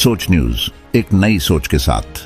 सोच न्यूज एक नई सोच के साथ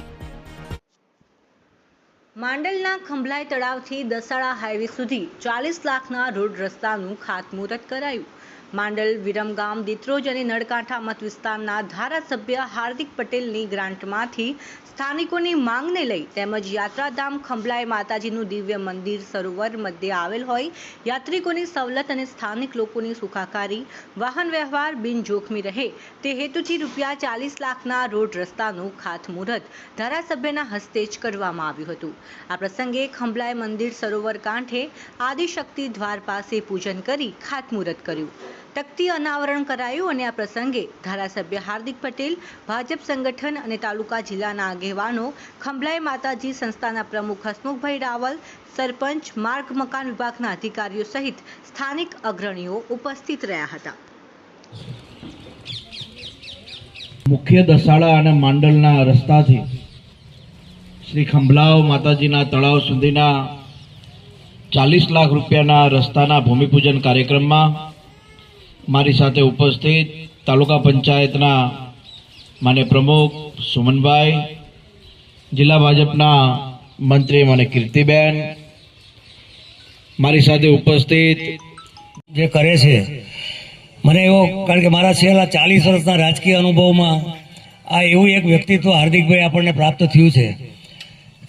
માંડલના ખંભલાઈ તળાવથી દસાડા હાઈવે સુધી ચાલીસ લાખના રોડ રસ્તાનું ખાતમુહૂર્ત કરાયું માંડલ, વિરમગામ, દિત્રોજ અને નળકાંઠા મત વિસ્તારના ધારાસભ્ય હાર્દિક પટેલની ગ્રાન્ટમાંથી સ્થાનિકોની માંગને લઈ તેમજ યાત્રાધામ ખંભલાય માતાજીનું દિવ્ય મંદિર સરોવર મધ્યે આવેલ હોય, યાત્રિકોની સવલત અને સ્થાનિક લોકોની સુખાકારી, વાહન વ્યવહાર બિનજોખમી રહે, તે હેતુથી રૂપિયા ચાલીસ લાખના રોડ રસ્તાનું ખાતમુહૂર્ત ધારાસભ્યના હસ્તે જ કરવામાં આવ્યું હતું. આ પ્રસંગે ખંભલાય મંદિર સરોવર કાંઠે આદિશક્તિ દ્વાર પાસે પૂજન કરી ખાતમુહૂર્ત કર્યું. તકતી અનાવરણ કરાયું અને આ પ્રસંગે ધારાસભ્ય હાર્દિક પટેલ, ભાજપ સંગઠન અને તાલુકા જિલ્લાના આગેવાનો ખંભલાઈ માતાજી સંસ્થાના પ્રમુખ હસમુખભાઈ રાવલ, સરપંચ, માર્ગ મકાન વિભાગના અધિકારીઓ સહિત સ્થાનિક અગ્રણીઓ ઉપસ્થિત રહ્યા હતા. મુખ્ય દસાડા અને માંડલના રસ્તાથી શ્રી ખંભલાવ માતાજીના તળાવ સુધીના ચાલીસ લાખ રૂપિયાના રસ્તાના ભૂમિપૂજન કાર્યક્રમમાં મારી સાથે ઉપસ્થિત તાલુકા પંચાયતના માન્ય પ્રમુખ સુમનભાઈ, જિલ્લા ભાજપના મંત્રી મને કીર્તિબેન, મારી સાથે ઉપસ્થિત જે કરે છે. મને એવો, કારણ કે મારા છેલ્લા ચાલીસ વર્ષના રાજકીય અનુભવમાં આ એવું એક વ્યક્તિત્વ હાર્દિકભાઈ આપણને પ્રાપ્ત થયું છે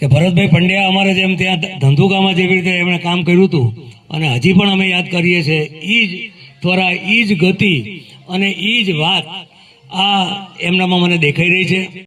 કે ભરતભાઈ પંડ્યા અમારે જેમ ત્યાં ધંધુકામાં જેવી રીતે એમણે કામ કર્યું હતું અને હજી પણ અમે યાદ કરીએ છીએ એ જ ત્વરા એ જ ગતિ અને એ જ વાત આ એમનામાં મને દેખાઈ રહી છે.